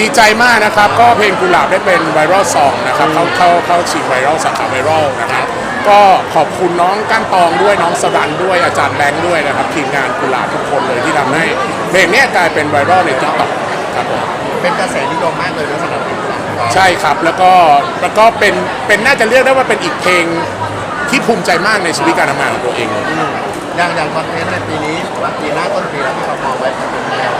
ดีใจมากนะครับ ก็เพลงกุหลาบได้เป็นไวรัลซองนะครับเขาเขาเขาฉีดไวรัลสาขาไวรัลนะครับ ก็ขอบคุณน้องก้านตองด้วยน้องสรันด้วยอาจารย์แบงค์ด้วยนะครับทีมงานกุหลาบทุกคนเลยที่ทำให้เพลงเนี้ยกลายเป็นไวรัลในทิกตอกครับผมเป็นกระแสนิยมมากเลยนะสำหรับเพลงของใช่ครับแล้วก็แล้วก็เป็นเป็นน่าจะเรียกได้ว่าเป็นอีกเพลงที่ภูมิใจมากในชีวิตการทำงานของตัวเอง อย่างอย่างคอนเทนต์ในปีนี้หรือว่าปีหน้าต้นปีแล้วที่เรามองไว้เป็นแนว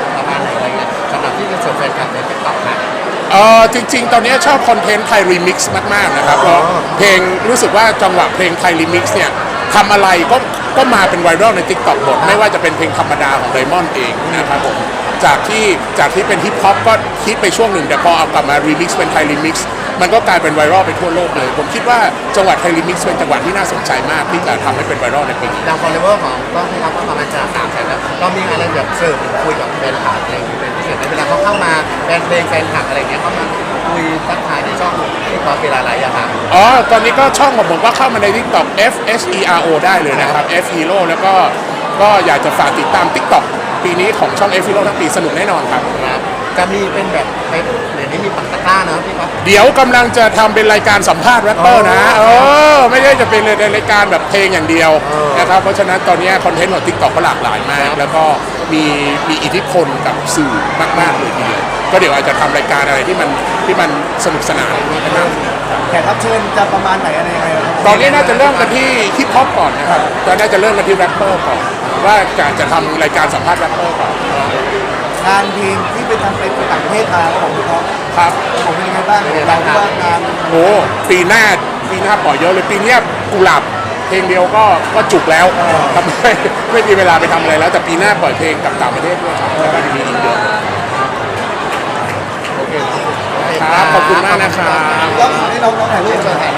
ออจริง ๆ ตอนนี้ชอบคอนเทนต์ไทยรีมิกซ์มากๆนะครับเพราะเพลงรู้สึกว่าจังหวะเพลงไทยรีมิกซ์เนี่ยทำอะไรก็ก็มาเป็นไวรัลใน t ิ k t o k หมดไม่ว่าจะเป็นเพลงธรรมดาของไดมอนด์เองนะครับผมจากที่จากที่เป็นฮิปฮอปก็ฮิตไปช่วงหนึ่ง แต่พอเอากลับมารีมิกซ์เป็นไทยรีมิกซ์มันก็กลายเป็นไวรัลไปทั่วโลกเลย ผมคิดว่าจังหวะไทยรีมิกซ์เป็นจังหวะที่น่าสนใจมากที่จะทำให้เป็นไวรัลในปีนี้อย่างฟอลเลเวอร์ของต้องที่เขาก็ประมาณจะสามแสนแล้วเรามีอะไรแบบเสิร์ฟหรือคุยกับแฟนคลับอะไรอย่างเงี้ย เป็นพิเศษไหมเวลาเขาเข้ามาแฟนเพลงแฟนคลับอะไรเงี้ยเขามาคุยทักทายในช่องที่เขาเป็นอะไรอะครับ อ๋อ ตอนนี้ก็ช่องของผมก็เข้ามาใน TikTok F H E R O ได้เลยนะครับ F Hero แล้วก็ก็อยากจะฝากติดตาม TikTok ปีนี้ของช่อง F Hero ทั้งปีสนุกแน่นอนครับครับจะมีเป็นแบบเป็ นเดี๋ยวนี้มีปักตะกร้านะพี่ครับเดี๋ยวกำลังจะทำเป็นรายการสัมภาษณ์แรปเปอร์นะ เออ ไม่ได้จะเป็นรายการแบบเพลงอย่างเดียวนะครับ เพราะฉะนั้นตอนนี้คอนเทนต์ของ TikTok ก็หลากหลายมาก แล้วก็มีมีอิทธิพลกับสื่อมาก ๆ เลยทีเดียว ก็เดี๋ยวอาจจะทำรายการอะไรที่มันที่มันสนุกสนานนะครับ แขกรับเชิญจะประมาณไหนอะไรยังไงครับตอนนี้น่าจะเริ่มกันที่ฮิปฮอปก่อนนะครับตอนน่าจะเริ่มกันที่แรปเปอร์ก่อน ว่าการจะทำรายการสัมภาษณ์แรปเปอร์ก่อน งานเพลงที่ไปทำเป็นต่างประเทศมาครับผมพี่ท็อปครับผมเป็นยังไงบ้างเราที่ว่างานโอ้ปีหน้าปีหน้าปล่อยเยอะเลยปีเนี้ยกุหลาบเพลงเดียวก็ก็จุกแล้วทำไมไม่มีเวลาไปทำอะไรแล้ว แต่ปีหน้าปล่อยเพลงกับต่างประเทศด้วยครับแล้วก็มีอีกเยอะโอเคครับขอบคุณมากนะครับแล้วให้น้องๆถ่ายรูปเชิญถ่าย